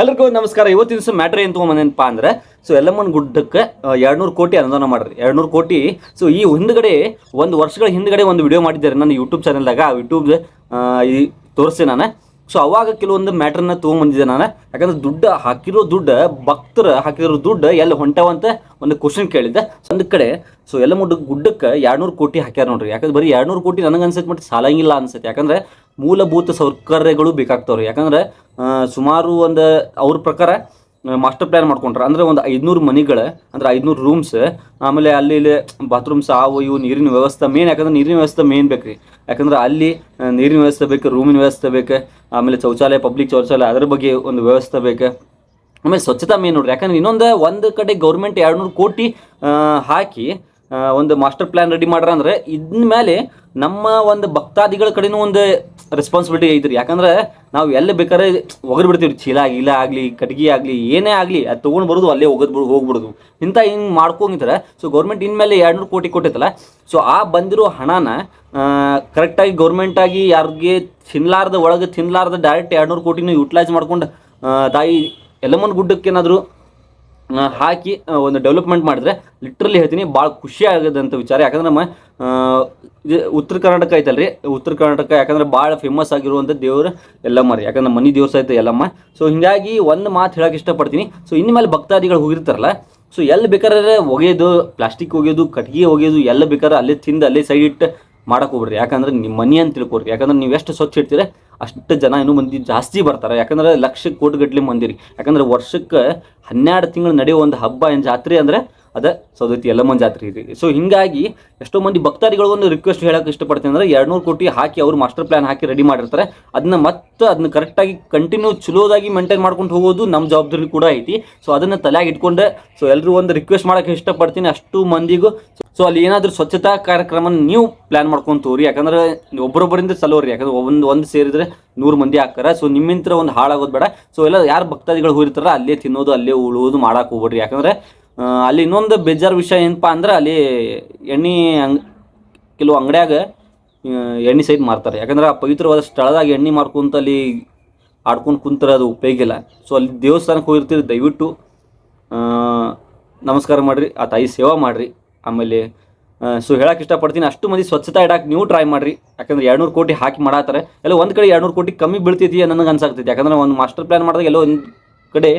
ಎಲ್ರಿಗೂ ನಮಸ್ಕಾರ. ಇವತ್ತಿನ ದಿವಸ ಮ್ಯಾಟ್ರ್ ಏನು ತೊಗೊಂಬಂದೇನಪ್ಪ ಅಂದ್ರೆ, ಸೊ ಎಲ್ಲಮ್ಮನ ಗುಡ್ಡಕ್ಕೆ ಎರಡ್ನೂರು ಕೋಟಿ ಅನುದಾನ ಮಾಡ್ರಿ ಎರಡ್ನೂರು ಕೋಟಿ. ಸೊ ಈ ಹಿಂದ್ಗಡೆ, ಒಂದು ವರ್ಷಗಳ ಹಿಂದ್ಗಡೆ ಒಂದು ವಿಡಿಯೋ ಮಾಡಿದ್ದಾರೆ ನನ್ನ ಯೂಟ್ಯೂಬ್ ಚಾನಲ್ದಾಗ ಯೂಟ್ಯೂಬ್ ಈ ತೋರಿಸ್ತೀನಿ ನಾನು. ಸೊ ಅವಾಗ ಕೆಲವೊಂದು ಮ್ಯಾಟ್ರನ್ನ ತೊಗೊಂಬಂದಿದ್ದೆ ನಾನು. ಯಾಕಂದ್ರೆ ದುಡ್ಡು, ಹಾಕಿರೋ ದುಡ್ಡು, ಭಕ್ತರು ಹಾಕಿರೋ ದುಡ್ಡು ಎಲ್ಲಿ ಹೊಂಟವಂತ ಒಂದು ಕ್ವಶನ್ ಕೇಳಿದ್ದೆ. ಸೊ ಒಂದು ಕಡೆ, ಸೊ ಎಲ್ಲ ಗುಡ್ಡಕ್ಕೆ ಎರಡ್ನೂರು ಕೋಟಿ ಹಾಕ್ಯಾರ ನೋಡ್ರಿ. ಯಾಕಂದ್ರೆ ಬರೀ ಎರಡ್ನೂರು ಕೋಟಿ ನನಗೆ ಅನ್ಸತ್ತೆ ಮತ್ತೆ ಸಾಲಂಗಿಲ್ಲ ಅನ್ಸತ್ತೆ ಯಾಕಂದ್ರೆ ಮೂಲಭೂತ ಸೌಕರ್ಯಗಳು ಬೇಕಾಗ್ತಾವ್ರಿ. ಯಾಕಂದ್ರೆ ಸುಮಾರು ಒಂದು ಅವ್ರ ಪ್ರಕಾರ ಮಾಸ್ಟರ್ ಪ್ಲ್ಯಾನ್ ಮಾಡ್ಕೊಂಡ್ರ. ಅಂದ್ರೆ ಒಂದು ಐದುನೂರು ಮನೆಗಳ ಅಂದ್ರೆ ಐದುನೂರು ರೂಮ್ಸ್ ಆಮೇಲೆ ಅಲ್ಲಿ ಇಲ್ಲಿ ಬಾತ್ರೂಮ್ಸ್ ಆವು ಇವು ನೀರಿನ ವ್ಯವಸ್ಥೆ ಮೇನ್ ಯಾಕಂದ್ರೆ ನೀರಿನ ವ್ಯವಸ್ಥೆ ಮೇನ್ ಬೇಕ್ರಿ. ಯಾಕಂದ್ರೆ ಅಲ್ಲಿ ನೀರಿನ ವ್ಯವಸ್ಥೆ ಬೇಕು ರೂಮಿನ ವ್ಯವಸ್ಥೆ ಬೇಕು ಆಮೇಲೆ ಶೌಚಾಲಯ ಪಬ್ಲಿಕ್ ಶೌಚಾಲಯ ಅದ್ರ ಬಗ್ಗೆ ಒಂದು ವ್ಯವಸ್ಥೆ ಬೇಕು. ಆಮೇಲೆ ಸ್ವಚ್ಛತಾ ಮೇನ್ ನೋಡ್ರಿ. ಯಾಕಂದ್ರೆ ಇನ್ನೊಂದು ಒಂದು ಕಡೆ ಗೌರ್ಮೆಂಟ್ ಎರಡ್ನೂರು ಕೋಟಿ ಆ, ಹಾಕಿ ಒಂದು ಮಾಸ್ಟರ್ ಪ್ಲಾನ್ ರೆಡಿ ಮಾಡ್ರ ಅಂದ್ರೆ ಇದ್ನ ಮೇಲೆ ನಮ್ಮ ಒಂದು ಭಕ್ತಾದಿಗಳ ಕಡೆನೂ ಒಂದು ರೆಸ್ಪಾನ್ಸಿಬಿಲಿಟಿ ಐತ್ರಿ. ಯಾಕಂದ್ರೆ ನಾವು ಎಲ್ಲಿ ಬೇಕಾದ್ರೆ ಒಗರ್ ಬಿಡ್ತೀವಿ ಚೀಲ ಇಲ್ಲ ಆಗಲಿ ಕಟ್ಗೆ ಆಗಲಿ ಏನೇ ಆಗಲಿ ಅದು ತೊಗೊಂಡು ಬರೋದು ಅಲ್ಲೇ ಹೋಗೋದು ಬಿಡು ಹೋಗ್ಬಿಡೋದು. ಇಂಥ ಹಿಂಗೆ ಮಾಡ್ಕೊಂಗಿದ್ರೆ ಸೊ ಗೌರ್ಮೆಂಟ್ ಇನ್ಮೇಲೆ ಎರಡ್ನೂರು ಕೋಟಿ ಕೊಟ್ಟೈತಲ್ಲ ಸೊ ಆ ಬಂದಿರೋ ಹಣನ ಕರೆಕ್ಟಾಗಿ ಗೌರ್ಮೆಂಟಾಗಿ ಯಾರಿಗೆ ತಿನ್ಲಾರ್ದ ಒಳಗೆ ತಿನ್ಲಾರ್ದ ಡೈರೆಕ್ಟ್ ಎರಡ್ನೂರು ಕೋಟಿನೂ ಯುಟಿಲೈಸ್ ಮಾಡ್ಕೊಂಡು ತಾಯಿ ಎಲ್ಲಮ್ಮನ ಗುಡ್ಡಕ್ಕೆ ಏನಾದರೂ ಆ, ಹಾಕಿ ಒಂದು ಡೆವಲಪ್ಮೆಂಟ್ ಮಾಡಿದ್ರೆ ಲಿಟ್ರಲಿ ಹೇಳ್ತೀನಿ ಭಾಳ ಖುಷಿ ಆಗದಂಥ ವಿಚಾರ. ಯಾಕಂದ್ರೆ ನಮ್ಮ ಉತ್ತರ ಕರ್ನಾಟಕ ಐತಲ್ರಿ? ಉತ್ತರ ಕರ್ನಾಟಕ ಯಾಕಂದ್ರೆ ಭಾಳ ಫೇಮಸ್ ಆಗಿರುವಂಥ ದೇವರು ಎಲ್ಲಮ್ಮ ರೀ ಯಾಕಂದ್ರೆ ಮನಿ ದೇವ್ರ ಸಹಿತ ಎಲ್ಲಮ್ಮ ಸೊ ಹಿಂಗಾಗಿ ಒಂದು ಮಾತು ಹೇಳಕ್ಕೆ ಇಷ್ಟಪಡ್ತೀನಿ. ಸೊ ಇನ್ಮೇಲೆ ಭಕ್ತಾದಿಗಳು ಹೋಗಿರ್ತಾರಲ್ಲ ಸೊ ಎಲ್ಲಿ ಬೇಕಾದ್ರೆ ಒಗೆಯೋದು ಪ್ಲಾಸ್ಟಿಕ್ ಒಗೆಯೋದು ಕಟ್ಗೆ ಒಗೆಯೋದು ಎಲ್ಲ ಬೇಕಾದ್ರೆ ಅಲ್ಲೇ ತಿಂದು, ಅಲ್ಲೇ ಸೈಡ್ ಇಟ್ಟು ಮಾಡೋಕೆ ಹೋಗ್ಬಿಡ್ರಿ ಯಾಕಂದ್ರೆ ನಿಮ್ಮ ಮನಿ ಅಂತ ತಿಳ್ಕೊಡ್ರಿ ಯಾಕಂದ್ರೆ ನೀವು ಎಷ್ಟು ಸ್ವಚ್ಛ ಇಡ್ತೀರ ಅಷ್ಟು ಜನ ಇನ್ನೂ ಮಂದಿ ಜಾಸ್ತಿ ಬರ್ತಾರೆ. ಯಾಕಂದ್ರೆ ಲಕ್ಷ ಕೋಟಿಗಟ್ಟಲೆ ಮಂದಿರಿ ಯಾಕಂದ್ರೆ ವರ್ಷಕ್ಕೆ ಹನ್ನೆರಡು ತಿಂಗಳು ನಡೆಯುವ ಒಂದು ಹಬ್ಬ ಏನು ಜಾತ್ರೆ ಅಂದ್ರೆ ಅದ ಸೌದತ್ತಿ ಯಲ್ಲಮ್ಮನ ಜಾತ್ರೆ ರೀ ಸೊ ಹಿಂಗಾಗಿ ಎಷ್ಟೋ ಮಂದಿ ಭಕ್ತಾದಿಗಳು ಒಂದು ರಿಕ್ವೆಸ್ಟ್ ಹೇಳಕ್ಕೆ ಇಷ್ಟಪಡ್ತೀನಿ ಅಂದ್ರೆ ಎರಡ್ನೂರು ಕೋಟಿ ಹಾಕಿ ಅವರು ಮಾಸ್ಟರ್ ಪ್ಲಾನ್ ಹಾಕಿ ರೆಡಿ ಮಾಡಿರ್ತಾರೆ. ಅದನ್ನ ಮತ್ತೆ ಅದನ್ನ ಕರೆಕ್ಟಾಗಿ ಕಂಟಿನ್ಯೂ ಚಲೋದಾಗಿ ಮೇಂಟೈನ್ ಮಾಡ್ಕೊಂಡು ಹೋಗೋದು ನಮ್ಮ ಜವಾಬ್ದಾರಿ ಕೂಡ ಐತಿ. ಸೊ ಅದನ್ನ ತಲೆಯಾಗಿ ಇಟ್ಕೊಂಡು. ಸೊ ಎಲ್ಲರೂ ಒಂದು ರಿಕ್ವೆಸ್ಟ್ ಮಾಡಕ್ಕೆ ಇಷ್ಟಪಡ್ತೀನಿ ಅಷ್ಟು ಮಂದಿಗೂ. ಸೊ ಅಲ್ಲಿ ಏನಾದರೂ ಸ್ವಚ್ಛತಾ ಕಾರ್ಯಕ್ರಮ ನೀವು ಪ್ಲಾನ್ ಮಾಡ್ಕೊಂಡು ತೋರಿ. ಯಾಕಂದ್ರೆ ಒಬ್ಬರೊಬ್ಬರಿಂದ ಸಲೋರಿ ಯಾಕಂದ್ರೆ ಒಂದು ಒಂದು ಸೇರಿದ್ರೆ ನೂರು ಮಂದಿ ಹಾಕ್ತಾರೆ. ಸೊ ನಿಮ್ಮಿಂತ್ರ ಒಂದು ಹಾಳಾಗೋದು ಬೇಡ. ಸೊ ಎಲ್ಲ ಯಾರು ಭಕ್ತಾದಿಗಳು ಹೋಗಿರ್ತಾರ ಅಲ್ಲೇ ತಿನ್ನೋದು, ಅಲ್ಲೇ ಉಳುವುದು ಮಾಡಕ್ಕೆ ಹೋಗ್ಬೇಡ್ರಿ. ಯಾಕಂದ್ರೆ ಅಲ್ಲಿ ಇನ್ನೊಂದು ಬೇಜಾರು ವಿಷಯ ಏನಪ್ಪ ಅಂದ್ರೆ ಅಲ್ಲಿ ಎಣ್ಣೆ ಅಂಗ್, ಕೆಲವು ಅಂಗಡ್ಯಾಗ ಎಣ್ಣೆ ಸಹಿತ ಮಾರ್ತಾರೆ. ಯಾಕಂದ್ರೆ ಆ ಪವಿತ್ರವಾದ ಸ್ಥಳದಾಗ ಎಣ್ಣೆ ಮಾರ್ಕೊಂತ ಅಲ್ಲಿ ಆಡ್ಕೊಂಡು ಕುಂತಾರೆ ಅದು ಉಪಯೋಗಿಲ್ಲ ಸೊ ಅಲ್ಲಿ ದೇವಸ್ಥಾನಕ್ಕೆ ಹೋಗಿರ್ತೀರಿ, ದಯವಿಟ್ಟು ನಮಸ್ಕಾರ ಮಾಡಿರಿ, ಆ ತಾಯಿ ಸೇವಾ ಮಾಡಿರಿ. ಆಮೇಲೆ ಸೊ ಹೇಳಕ್ಕೆ ಇಷ್ಟಪಡ್ತೀನಿ, ಅಷ್ಟು ಮಂದಿ ಸ್ವಚ್ಛತಾ ಇಡಕ್ಕೆ ನೀವು ಟ್ರೈ ಮಾಡಿರಿ. ಯಾಕಂದ್ರೆ ಎರಡ್ನೂರು ಕೋಟಿ ಹಾಕಿ ಮಾಡಾತಾರೆ ಎಲ್ಲ ಒಂದು ಕಡೆ ಎರಡ್ನೂರು ಕೋಟಿ ಕಮ್ಮಿ ಬೀಳ್ತೈತಿ ನನಗೆ ಅನ್ಸಾಕ್ತೈತಿ. ಯಾಕಂದ್ರೆ ಒಂದು ಮಾಸ್ಟರ್ ಪ್ಲಾನ್ ಮಾಡಿದಾಗ ಎಲ್ಲೋ ಒಂದು ಕಡೆ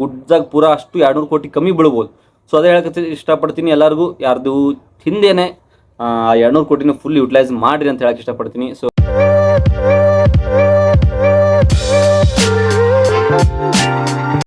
ಗುಡ್ದಾಗ ಪೂರ ಅಷ್ಟು ಎರಡ್ನೂರು ಕೋಟಿ ಕಮ್ಮಿ ಬೀಳ್ಬೋದು. ಸೊ ಅದೇ ಹೇಳಕ್ಕೆ ಇಷ್ಟಪಡ್ತೀನಿ ಎಲ್ಲರಿಗೂ. ಯಾರ್ದು ಹಿಂದೇನೆ ಎರಡ್ನೂರು ಕೋಟಿನ ಫುಲ್ ಯುಟಿಲೈಸ್ ಮಾಡಿರಿ ಅಂತ ಹೇಳಕ್ಕೆ ಇಷ್ಟಪಡ್ತೀನಿ. ಸೊ